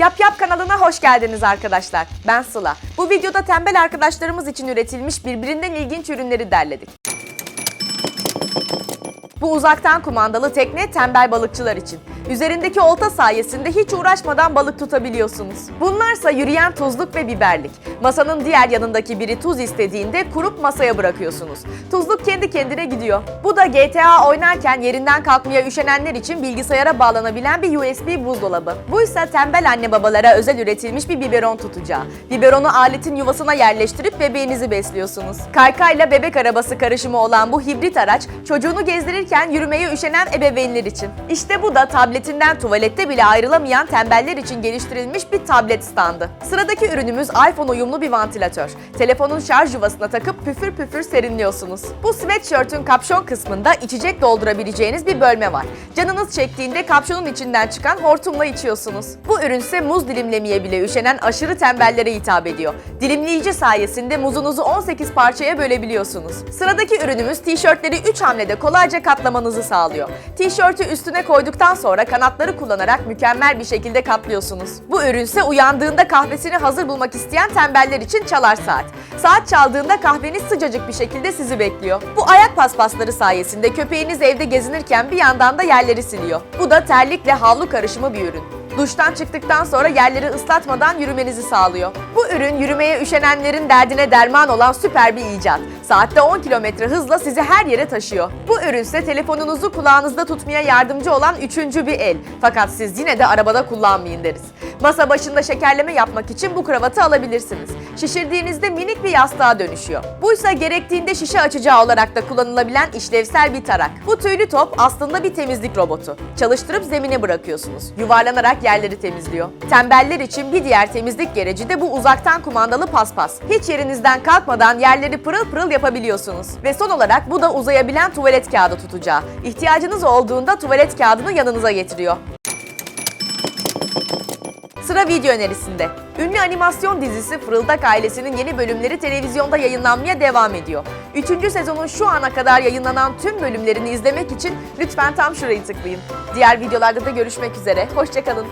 Yap Yap kanalına hoş geldiniz arkadaşlar. Ben Sıla. Bu videoda tembel arkadaşlarımız için üretilmiş birbirinden ilginç ürünleri derledik. Bu uzaktan kumandalı tekne tembel balıkçılar için. Üzerindeki olta sayesinde hiç uğraşmadan balık tutabiliyorsunuz. Bunlarsa yürüyen tuzluk ve biberlik. Masanın diğer yanındaki biri tuz istediğinde kurup masaya bırakıyorsunuz. Tuzluk kendi kendine gidiyor. Bu da GTA oynarken yerinden kalkmaya üşenenler için bilgisayara bağlanabilen bir USB buzdolabı. Bu ise tembel anne babalara özel üretilmiş bir biberon tutacağı. Biberonu aletin yuvasına yerleştirip bebeğinizi besliyorsunuz. Kaykayla bebek arabası karışımı olan bu hibrit araç çocuğunu gezdirirken yürümeye üşenen ebeveynler için. İşte bu da tabletinden tuvalette bile ayrılamayan tembeller için geliştirilmiş bir tablet standı. Sıradaki ürünümüz iPhone uyumlu bir vantilatör. Telefonun şarj yuvasına takıp püfür püfür serinliyorsunuz. Bu sweatshirt'ün kapşon kısmında içecek doldurabileceğiniz bir bölme var. Canınız çektiğinde kapşonun içinden çıkan hortumla içiyorsunuz. Bu ürünse muz dilimlemeye bile üşenen aşırı tembellere hitap ediyor. Dilimleyici sayesinde muzunuzu 18 parçaya bölebiliyorsunuz. Sıradaki ürünümüz tişörtleri 3 hamlede kolayca katlamanızı sağlıyor. Tişörtü üstüne koyduktan sonra kanatları kullanarak mükemmel bir şekilde katlıyorsunuz. Bu ürünse uyandığında kahvesini hazır bulmak isteyen tembeller için çalar saat. Saat çaldığında kahveniz sıcacık bir şekilde sizi bekliyor. Bu ayak paspasları sayesinde köpeğiniz evde gezinirken bir yandan da yerleri siliyor. Bu da terlikle havlu karışımı bir ürün. Duştan çıktıktan sonra yerleri ıslatmadan yürümenizi sağlıyor. Bu ürün yürümeye üşenenlerin derdine derman olan süper bir icat. Saatte 10 kilometre hızla sizi her yere taşıyor. Bu ürünse telefonunuzu kulağınızda tutmaya yardımcı olan üçüncü bir el. Fakat siz yine de arabada kullanmayın deriz. Masa başında şekerleme yapmak için bu kravatı alabilirsiniz. Şişirdiğinizde minik bir yastığa dönüşüyor. Buysa gerektiğinde şişe açacağı olarak da kullanılabilen işlevsel bir tarak. Bu tüylü top aslında bir temizlik robotu. Çalıştırıp zemine bırakıyorsunuz. Yuvarlanarak yerleri temizliyor. Tembeller için bir diğer temizlik gereci de bu uzaktan kumandalı paspas. Hiç yerinizden kalkmadan yerleri pırıl pırıl yapabiliyorsunuz. Ve son olarak bu da uzayabilen tuvalet kağıdı tutacağı. İhtiyacınız olduğunda tuvalet kağıdını yanınıza getiriyor. Sıra video önerisinde. Ünlü animasyon dizisi Fırıldak ailesinin yeni bölümleri televizyonda yayınlanmaya devam ediyor. Üçüncü sezonun şu ana kadar yayınlanan tüm bölümlerini izlemek için lütfen tam şurayı tıklayın. Diğer videolarda da görüşmek üzere. Hoşçakalın.